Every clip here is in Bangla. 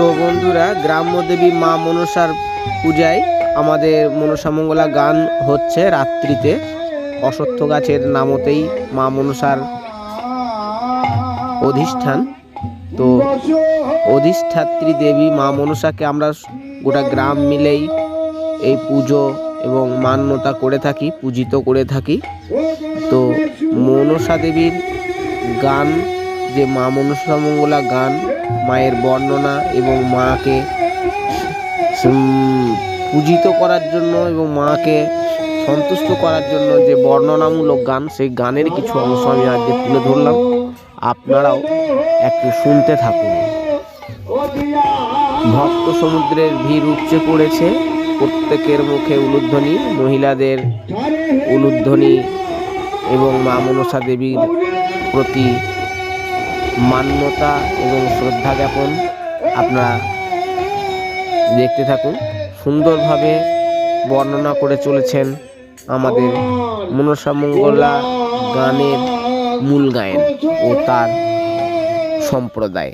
তো বন্ধুরা, গ্রাম্য দেবী মা মনসার পূজায় আমাদের মনসা মঙ্গলা গান হচ্ছে রাত্রিতে। অশ্বত্থ গাছের নামতেই মা মনসার অধিষ্ঠান। তো অধিষ্ঠাত্রী দেবী মা মনসাকে আমরা গোটা গ্রাম মিলেই এই পুজো এবং মান্যতা করে থাকি, পূজিত করে থাকি। তো মনসা দেবীর গান যে মা মনসা মঙ্গলা গান, মায়ের বর্ণনা এবং মাকে পূজিত করার জন্য এবং মাকে সন্তুষ্ট করার জন্য যে বর্ণনামূলক গান, সেই গানের কিছু অংশ আমি আজকে তুলে ধরলাম। আপনারাও একটু শুনতে থাকুন। ভক্ত সমুদ্রের ভিড় উপচে পড়েছে, প্রত্যেকের মুখে উলুধ্বনি, মহিলাদের উলুধ্বনি এবং মা মনসা দেবীর প্রতি মান্যতা এবং শ্রদ্ধা জ্ঞাপন আপনারা দেখতে থাকুন। সুন্দরভাবে বর্ণনা করে চলেছেন আমাদের মনসা মঙ্গলা গানের মূল গায়ন ও তার সম্প্রদায়।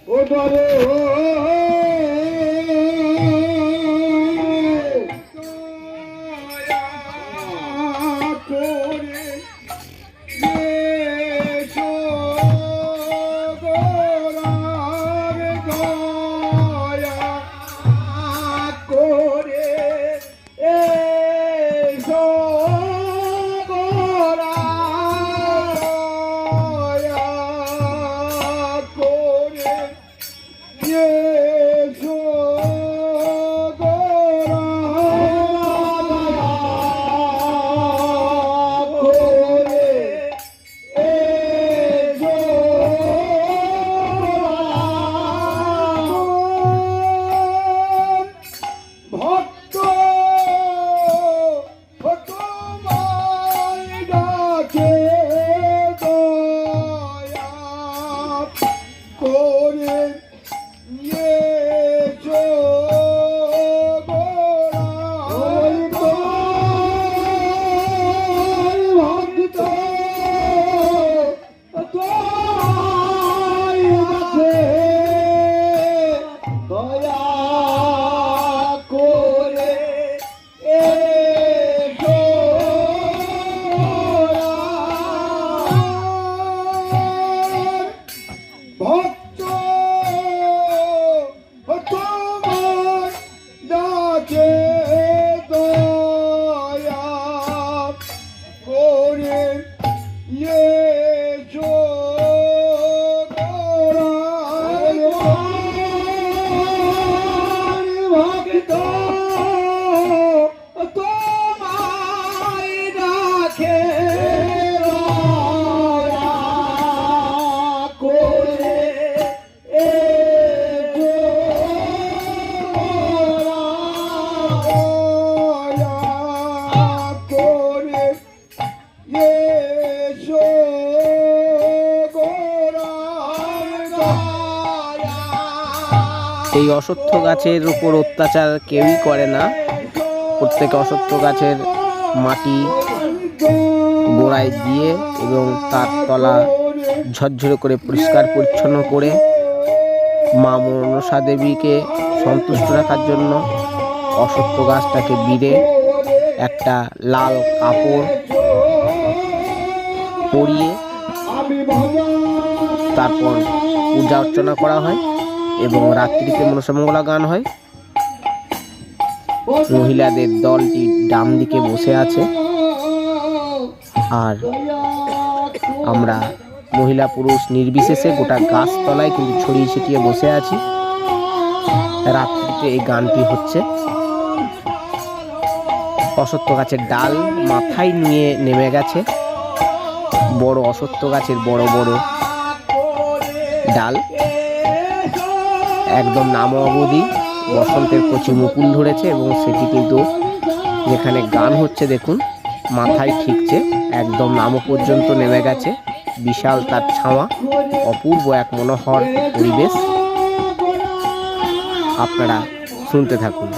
করে এই অসত্য গাছের উপর অত্যাচার কেউই করে না। প্রত্যেক অসত্য গাছের মাটি গোড়ায় দিয়ে এবং তার তলা ঝরঝরে করে পরিষ্কার পরিচ্ছন্ন করে মা মনসা দেবীকে সন্তুষ্ট রাখার জন্য অসত্য গাছটাকে বিড়ে একটা লাল কাপড় পরিয়ে তারপর পূজা অর্চনা করা হয়। এবং রাত্রিতে মনসামঙ্গলা গান হয়। মহিলাদের দলটি ডান দিকে বসে আছে। আর আমরা মহিলা পুরুষ নির্বিশেষে গোটা গাছতলায় কিন্তু ছড়িয়ে ছিটিয়ে বসে আছি। রাত্রিতে এই গানটি হচ্ছে। অসত্য গাছের ডাল মাথায় নিয়ে নেমে গেছে। বড় অসত্য গাছের বড় বড় ডাল। একদম নাম অবধি বসন্তের কচি মুকুল ধরেছে এবং সেটি কিন্তু যেখানে গান হচ্ছে দেখুন, মাথায় ঠিকছে, একদম নামও পর্যন্ত নেমে গেছে, বিশাল তার ছাওয়া, অপূর্ব এক মনোহর পরিবেশ। আপনারা শুনতে থাকুন।